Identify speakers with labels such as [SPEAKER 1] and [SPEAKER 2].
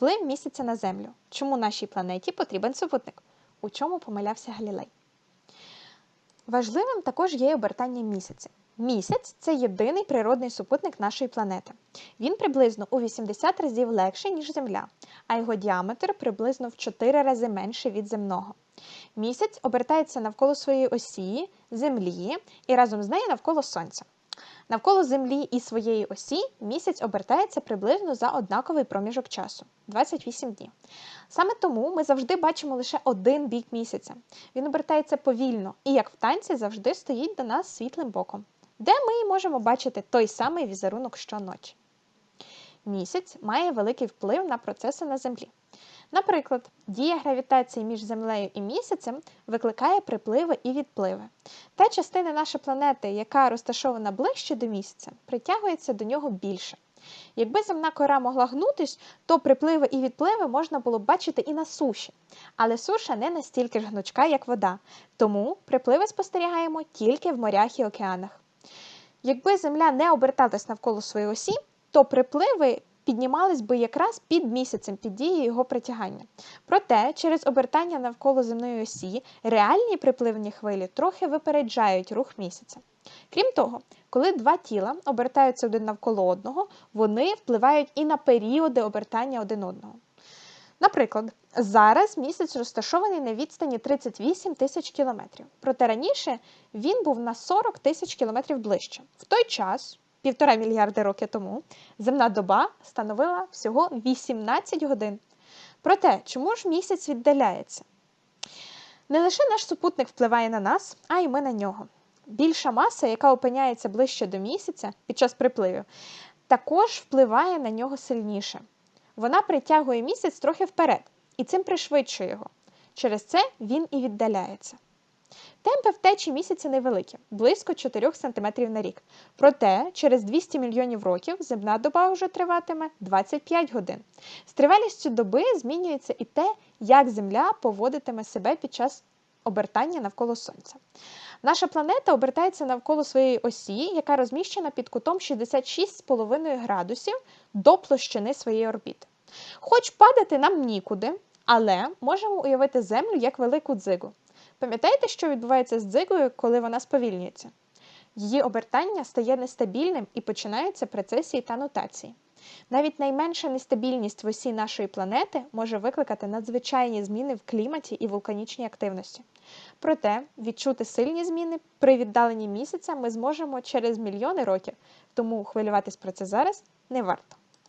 [SPEAKER 1] Вплив місяця на Землю. Чому нашій планеті потрібен супутник? У чому помилявся Галілей? Важливим також є обертання місяця. Місяць це єдиний природний супутник нашої планети. Він приблизно у 80 разів легший, ніж Земля, а його діаметр приблизно в 4 рази менший від земного. Місяць обертається навколо своєї осі, Землі і разом з нею навколо Сонця. Навколо Землі і своєї осі місяць обертається приблизно за однаковий проміжок часу 28 днів. Саме тому ми завжди бачимо лише один бік місяця. Він обертається повільно і, як в танці, завжди стоїть до нас світлим боком, де ми можемо бачити той самий візерунок щоночі. Місяць має великий вплив на процеси на Землі. Наприклад, дія гравітації між Землею і місяцем викликає припливи і відпливи. Та частина нашої планети, яка розташована ближче до місяця, притягується до нього більше. Якби земна кора могла гнутись, то припливи і відпливи можна було б бачити і на суші. Але суша не настільки ж гнучка, як вода, тому припливи спостерігаємо тільки в морях і океанах. Якби Земля не оберталась навколо своєї осі, то припливи піднімались би якраз під місяцем під дією його притягання. Проте, через обертання навколо земної осі реальні припливні хвилі трохи випереджають рух місяця. Крім того, коли два тіла обертаються один навколо одного, вони впливають і на періоди обертання один одного. Наприклад, зараз місяць розташований на відстані 38 тисяч кілометрів, проте раніше він був на 40 тисяч кілометрів ближче. В той час півтора мільярди років тому земна доба становила всього 18 годин. Проте, чому ж місяць віддаляється? Не лише наш супутник впливає на нас, а й ми на нього. Більша маса, яка опиняється ближче до місяця під час припливів, також впливає на нього сильніше. Вона притягує місяць трохи вперед і цим пришвидшує його. Через це він і віддаляється. Темпи втечі місяця невеликі, близько 4 см на рік. Проте через 200 мільйонів років земна доба вже триватиме 25 годин. З тривалістю доби змінюється і те, як Земля поводитиме себе під час обертання навколо Сонця. Наша планета обертається навколо своєї осі, яка розміщена під кутом 66,5 градусів до площини своєї орбіти. Хоч падати нам нікуди, але можемо уявити Землю як велику дзигу. Пам'ятаєте, що відбувається з дзигою, коли вона сповільнюється? Її обертання стає нестабільним і починаються процесії та нотації. Навіть найменша нестабільність в осі нашої планети може викликати надзвичайні зміни в кліматі і вулканічній активності. Проте відчути сильні зміни при віддаленні місяця ми зможемо через мільйони років, тому хвилюватись про це зараз не варто.